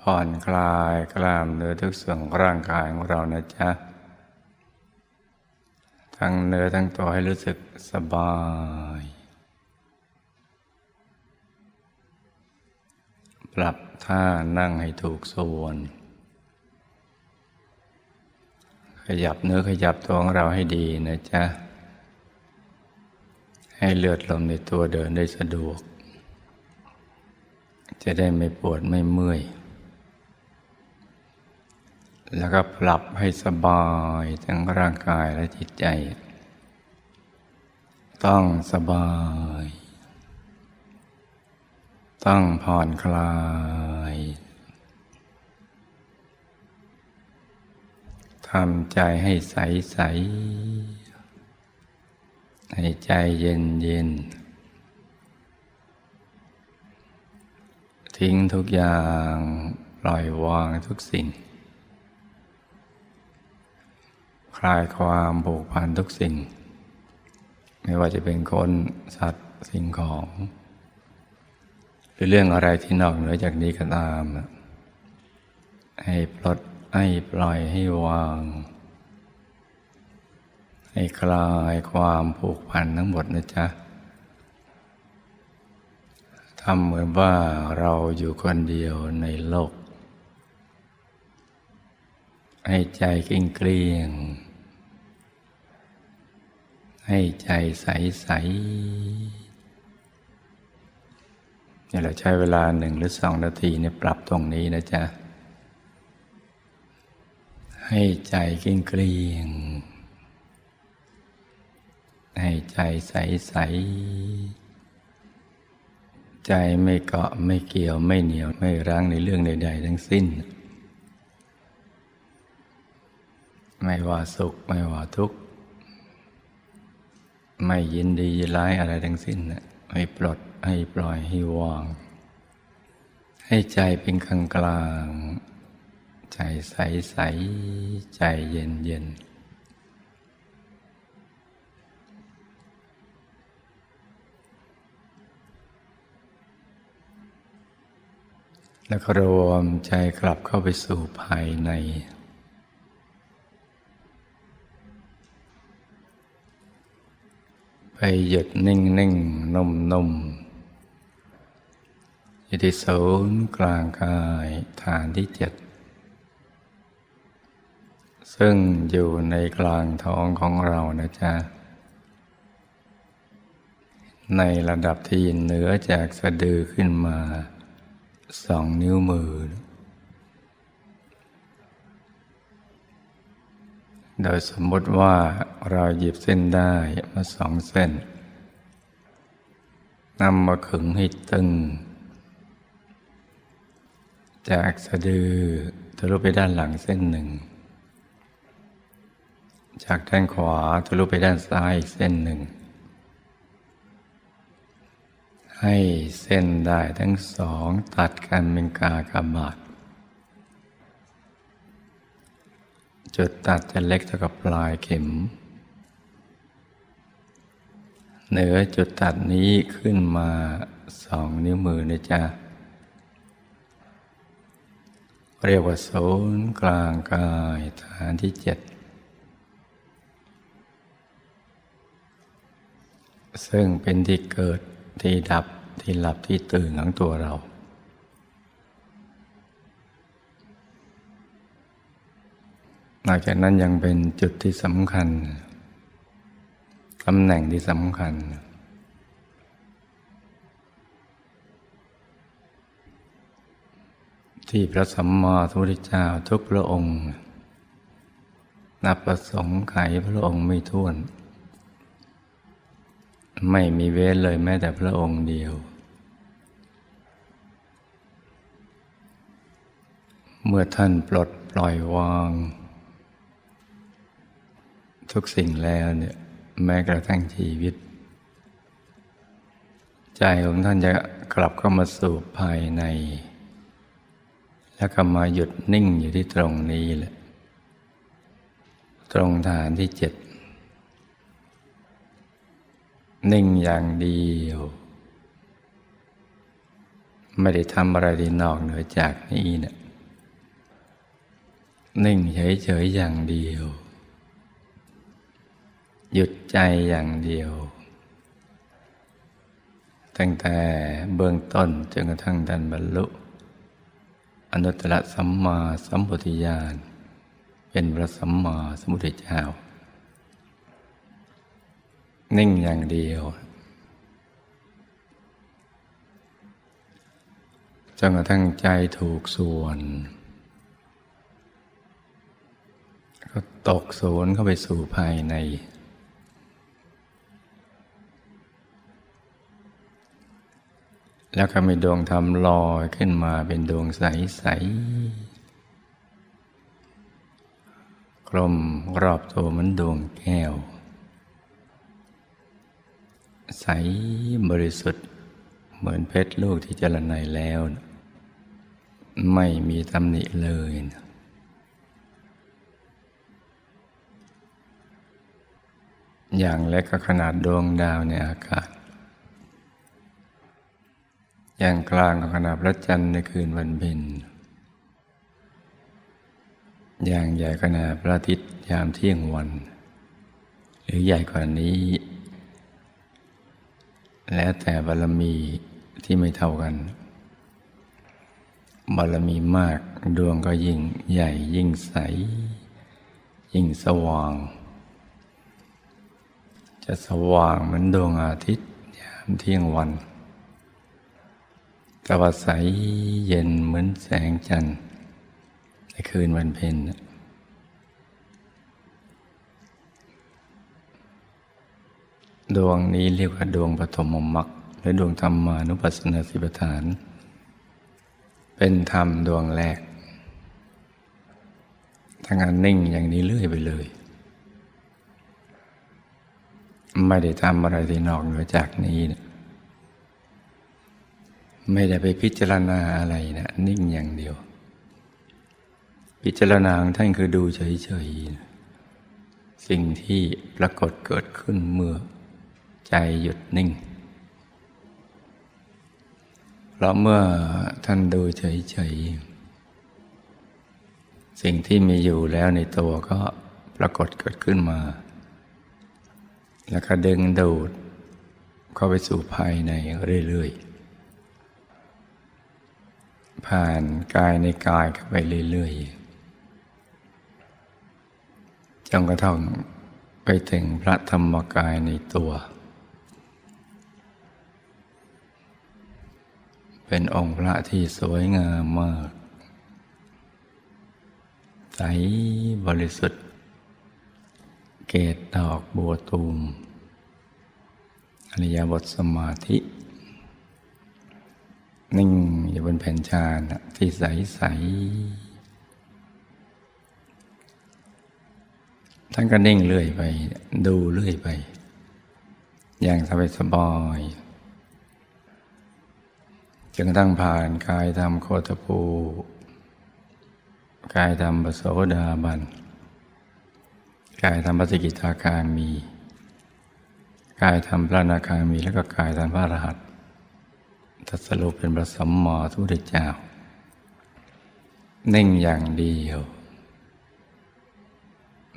ผ่อนคลายกล้ามเนื้อทุกส่วนของร่างกายของเรานะจ๊ะ ทั้งเนื้อทั้งตัวให้รู้สึกสบาย ปรับท่านั่งให้ถูกส่วน ขยับเนื้อขยับตัวของเราให้ดีนะจ๊ะ ให้เลือดลมในตัวเดินได้สะดวก จะได้ไม่ปวดไม่เมื่อย แล้วก็ปรับให้สบายทั้งร่างกายและจิตใจ ต้องสบาย ต้องผ่อนคลาย ทำใจให้ใสใส ให้ใจเย็นเย็น ทิ้งทุกอย่างปล่อยวางทุกสิ่ง คลายความผูกพันทุกสิ่ง ไม่ว่าจะเป็นคนสัตว์สิ่งของ หรือเรื่องอะไรที่นอกเหนือจากนี้ก็ตาม ให้ปลดให้ปล่อยให้วาง ให้คลายความผูกพันทั้งหมดนะจ๊ะทำเหมือนว่าเราอยู่คนเดียวในโลก ให้ใจเกลี้ยงเกลี้ยง ให้ใจใสใสนี่เราใช้เวลาหนึ่งหรือสองนาทีเนี่ยปรับตรงนี้นะจ๊ะ ให้ใจเกลี้ยงเกลี้ยง ให้ใจใสใส ใจไม่เกาะไม่เกี่ยวไม่เหนียวไม่รั้งในเรื่องใด ๆ ทั้งสิ้น ไม่ว่าสุขไม่ว่าทุกข์ ไม่ยินดียินร้ายอะไรทั้งสิ้นนะให้ปลดให้ปล่อยให้วาง ให้ใจเป็นกลางกลาง ใจใสใสใจเย็นเย็นแล้วก็รวมใจกลับเข้าไปสู่ภายใน ไปหยุดนิ่งนิ่งนุ่มนุ่มอยู่ที่ศูนย์กลางกายฐานที่เจ็ดซึ่งอยู่ในกลางท้องของเรานะจ๊ะ ในระดับที่เหนือจากสะดือขึ้นมาสองนิ้วมือ โดยสมมติว่าเราหยิบเส้นได้มาสองเส้นนำมาขึงให้ตึง จากสะดือทะลุไปด้านหลังเส้นหนึ่ง จากด้านขวาทะลุไปด้านซ้ายอีกเส้นหนึ่ง ให้เส้นได้ทั้งสองตัดกันเป็นกากบาท จุดตัดจะเล็กเท่ากับปลายเข็ม เหนือจุดตัดนี้ขึ้นมาสองนิ้วมือนะจ๊ะ เรียกว่าศูนย์กลางกายฐานที่เจ็ดซึ่งเป็นที่เกิดที่ดับที่หลับที่ตื่นของตัวเรา นอกจากนั้นยังเป็นจุดที่สำคัญตำแหน่งที่สำคัญ ที่พระสัมมาสัมพุทธเจ้าทุกพระองค์ นับประสงค์ไขพระองค์ไม่ท้วน ไม่มีเว้นเลยแม้แต่พระองค์เดียวเมื่อท่านปลดปล่อยวาง ทุกสิ่งแล้วเนี่ยแม้กระทั่งชีวิต ใจของท่านจะกลับเข้ามาสู่ภายใน แล้วก็มาหยุดนิ่งอยู่ที่ตรงนี้แหละตรงฐานที่เจ็ดนิ่งอย่างเดียว ไม่ได้ทำอะไรที่นอกเหนือจากนี้เนะี่ยนิ่งเฉยๆอย่างเดียว หยุดใจอย่างเดียว ตั้งแต่เบื้องต้นจนกระทั่งดันบรรลุอนุตตรสัมมาสัมพุทธญาณ เป็นพระสัมมาสัมพุทธเจ้า นิ่งอย่างเดียวจนกระทั่งใจถูกส่วน ก็ตกศูนย์เข้าไปสู่ภายใน แล้วก็มีดวงธรรมลอยขึ้นมาเป็นดวงใสๆกลมรอบตัวเหมือนดวงแก้ว ใสบริสุทธิ์เหมือนเพชรลูกที่เจรไนแล้ว ไม่มีตำหนิเลยนะอย่างเล็กก็ขนาดดวงดาวในอากาศ อย่างกลางก็ขนาดพระจันทร์ในคืนวันเพ็ญอย่างใหญ่ขนาดพระอาทิตย์ยามเที่ยงวัน หรือใหญ่กว่านี้ แล้วแต่บารมีที่ไม่เท่ากันบารมีมากดวงก็ยิ่งใหญ่ยิ่งใส ยิ่งสว่าง จะสว่างเหมือนดวงอาทิตย์ยามเที่ยงวัน แต่ว่าใสเย็นเหมือนแสงจันทร์ในคืนวันเพ็ญดวงนี้เรียกว่าดวงปฐมมรรคหรือดวงธรรมานุปัสสนาสิบฐาน เป็นธรรมดวงแรกทางานนิ่งอย่างนี้เรื่อยไปเลย ไม่ได้ทำอะไรที่นอกเหนือจากนี้นะ ไม่ได้ไปพิจารณาอะไรนะนิ่งอย่างเดียว พิจารณาของท่านคือดูเฉยๆสิ่งที่ปรากฏเกิดขึ้นเมื่อใจหยุดนิ่งเพราะเมื่อท่านดูเฉยๆสิ่งที่มีอยู่แล้วในตัวก็ปรากฏเกิดขึ้นมา แล้วก็ดึงดูดเข้าไปสู่ภายในเรื่อยๆ ผ่านกายในกายเข้าไปเรื่อยๆจนกระทั่งไปถึงพระธรรมกายในตัว เป็นองค์พระที่สวยงามมาก ใสบริสุทธิ์ เกตดอกบัวตูม อริยบทสมาธิ นิ่ง อยู่บนแผ่นชาญที่ใสใสท่านก็นิ่งเรื่อยไป ดูเรื่อยไป อย่างสบายสบายจนกระทั่งผ่านกายธรรมโคตภูกายธรรมปโสดาบัน กายธรรมปสกิทาคารมี กายธรรมพระนาคามี แล้วก็กายธรรมพระรหัส ทัศรุปเป็นพระสัมมาสัมพุทธเจ้านิ่งอย่างเดียว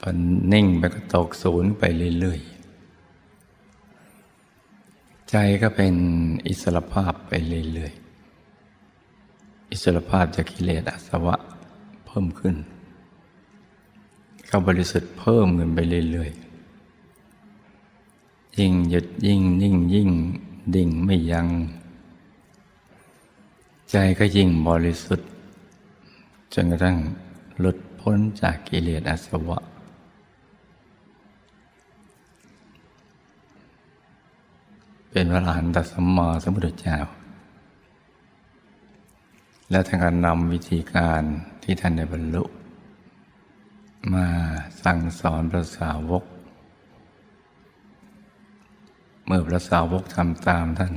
พอนิ่งไปก็ตกศูนย์ไปเรื่อยๆ ใจก็เป็นอิสระภาพไปเรื่อยๆ อิสรภาพจากกิเลสอาสวะเพิ่มขึ้น ก็บริสุทธิ์เพิ่มเงินไปเรื่อยๆ ยิ่งหยุดยิ่งนิ่งยิ่งดิ่งไม่ยัง ใจก็ยิ่งบริสุทธิ์ จนกระทั่งหลุดพ้นจากกิเลสอาสวะ เป็นพระอรหันตสัมมาสัมพุทธเจ้า และท่านก็นำวิธีการที่ท่านได้บรรลุ มาสั่งสอนพระสาวก เมื่อพระสาวกทำตามท่าน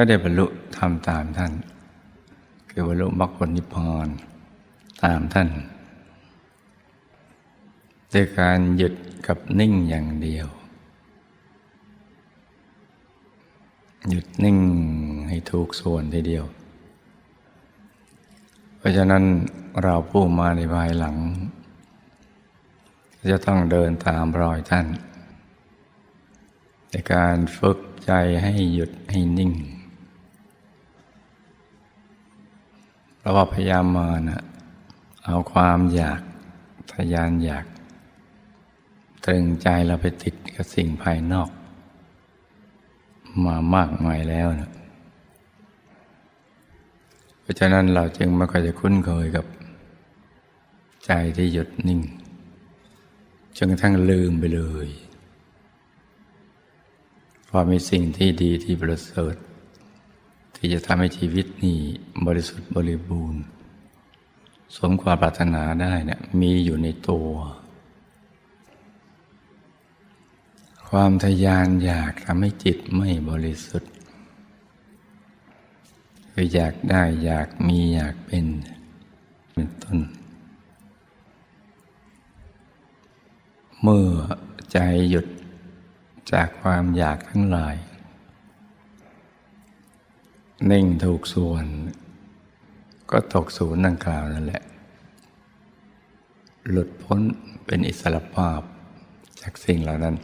ก็ได้บรรลุทำตามท่าน คือบรรลุมรรคผลนิพพานตามท่านด้วยการหยุดกับนิ่งอย่างเดียว หยุดนิ่งให้ถูกส่วนทีเดียว เพราะฉะนั้นเราผู้มาในภายหลัง จะต้องเดินตามรอยท่านในการฝึกใจให้หยุดให้นิ่ง เพ ราะว่าพยายามมานะเอาความอยากทยานอยาก ตรึงใจเราไปติดกับสิ่งภายนอก มามากมายแล้วนะเพราะฉะนั้นเราจึงไม่ค่อยจะคุ้นเคยกับ ใจที่หยุดนิ่งจนกระทั่งลืมไปเลยว่ามีสิ่งที่ดีที่ประเสริฐ ที่จะทำให้ชีวิตนี้บริสุทธิ์บริบูรณ์ สมความปรารถนาได้เนี่ยมีอยู่ในตัว ความทยานอยากทำให้จิตไม่บริสุทธิ์คืออยากได้อยากมีอยากเป็นเป็นต้น เมื่อใจหยุดจากความอยากทั้งหลาย นิ่งถูกส่วน ก็ตกศูนย์ดังกล่าวนั่นแหละ หลุดพ้นเป็นอิสระภาพจากสิ่งเหล่านั้น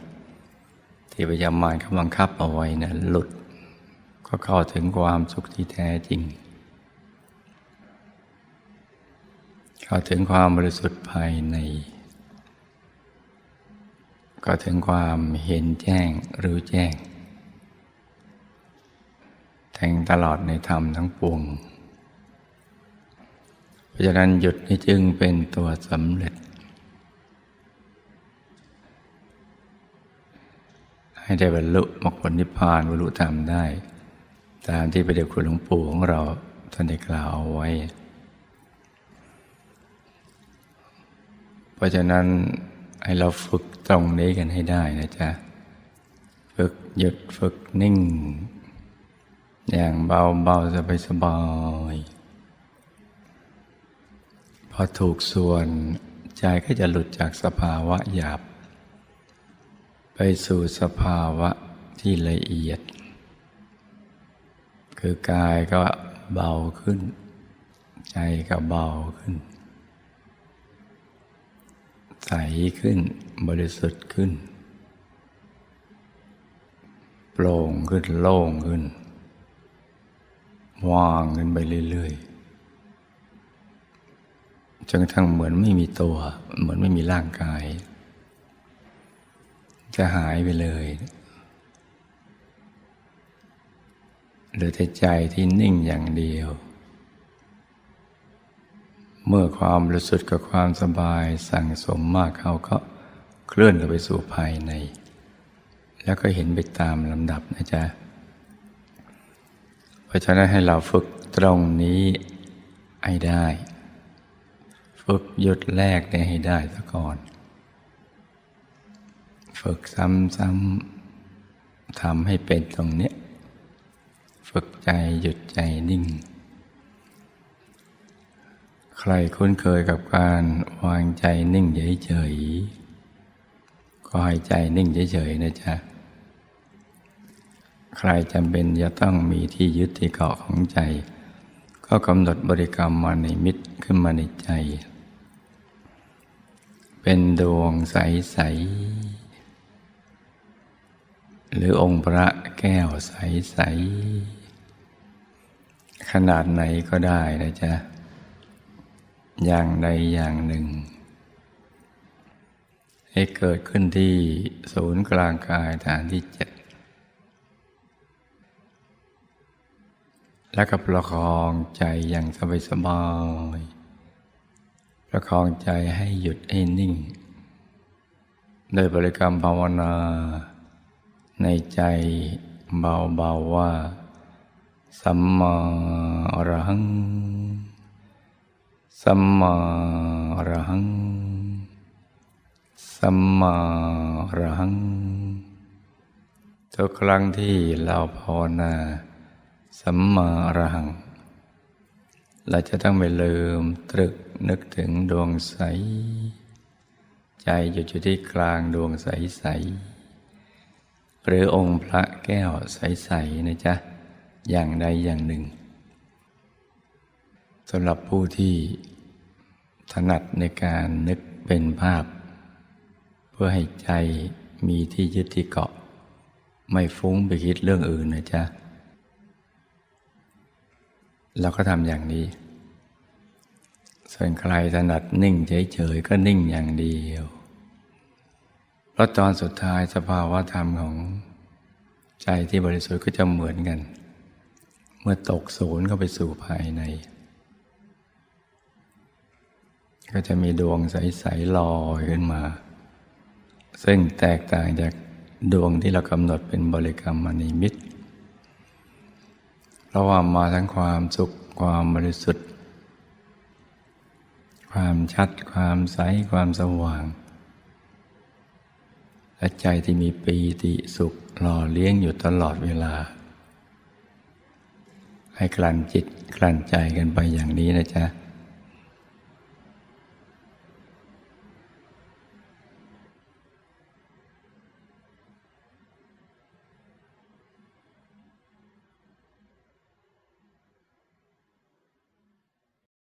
ที่พยายามมารเขาบังคับเอาไว้นะหลุด ก็เข้าถึงความสุขที่แท้จริง เข้าถึงความบริสุทธิ์ภายใน ก็ถึงความเห็นแจ้งรู้แจ้ง แทงตลอดในธรรมทั้งปวง เพราะฉะนั้นหยุดนี้จึงเป็นตัวสำเร็จ ให้ได้บรรลุมรรคผลนิพพานบรรลุธรรมได้ ตามที่พระเดชคุณหลวงปู่ของเราท่านได้กล่าวเอาไว้ เพราะฉะนั้นให้เราฝึกตรงนี้กันให้ได้นะจ๊ะ ฝึกหยุดฝึกนิ่ง อย่างเบาเบาสบายสบายพอถูกส่วนใจก็จะหลุดจากสภาวะหยาบ ไปสู่สภาวะที่ละเอียด คือกายก็เบาขึ้น ใจก็เบาขึ้น ใสขึ้นบริสุทธิ์ขึ้น โปร่งขึ้นโล่งขึ้น ว่างขึ้นไปเรื่อยๆจนกระทั่งเหมือนไม่มีตัว เหมือนไม่มีร่างกาย จะหายไปเลยเหลือแต่ใจที่นิ่งอย่างเดียว เมื่อความรู้สึกกับความสบายสั่งสมมากเขาก็เคลื่อนเข้าไปสู่ภายใน แล้วก็เห็นไปตามลำดับนะจ๊ะ ราะฉะนั้นให้เราฝึกตรงนี้ให้ได้ ฝึกหยุดแรกเนี่ยให้ได้ซะก่อน ฝึกซ้ำๆทำให้เป็นตรงเนี้ยฝึกใจหยุดใจนิ่ง ใครคุ้นเคยกับการวางใจนิ่งเฉยๆก็ให้ใจนิ่งเฉยๆนะจ๊ะ ใครจำเป็นจะต้องมีที่ยึดที่เกาะของใจ ก็กำหนดบริกรรมมาในมิตรขึ้นมาในใจ เป็นดวงใส ๆ หรือองค์พระแก้วใส ๆ ขนาดไหนก็ได้นะจ๊ะ อย่างใดอย่างหนึ่งให้เกิดขึ้นที่ศูนย์กลางกายฐานที่เจ็ด แล้วก็ประคองใจอย่างสบายสบายๆประคองใจให้หยุดให้นิ่ง โดยบริกรรมภาวนา ในใจเบาๆว่า สัมมาอรหัง สัมมาอรหัง สัมมาอรหังทุกครั้งที่เราภาวนา สัมมาอรหัง เราจะต้องไม่ลืมตรึกนึกถึงดวงใส ใจอยู่จุดที่กลางดวงใสๆหรือองค์พระแก้วใสๆนะจ๊ะ อย่างใดอย่างหนึ่งสำหรับผู้ที่ถนัดในการนึกเป็นภาพ เพื่อให้ใจมีที่ยึดที่เกาะ ไม่ฟุ้งไปคิดเรื่องอื่นนะจ๊ะ เราก็ทำอย่างนี้ ส่วนใครถนัดนิ่งเฉยๆก็นิ่งอย่างเดียว เพราะตอนสุดท้ายสภาวะธรรมของใจที่บริสุทธิ์ก็จะเหมือนกัน เมื่อตกศูนย์เข้าไปสู่ภายใน ก็จะมีดวงใสๆลอยขึ้นมา ซึ่งแตกต่างจากดวงที่เรากำหนดเป็นบริกรรมมณีมิตร ราะว่ามาทั้งความสุขความบริสุทธิ์ ความชัด ความใส ความสว่าง และใจที่มีปีติสุขหล่อเลี้ยงอยู่ตลอดเวลา ให้กลั่นจิตกลั่นใจกันไปอย่างนี้นะจ๊ะ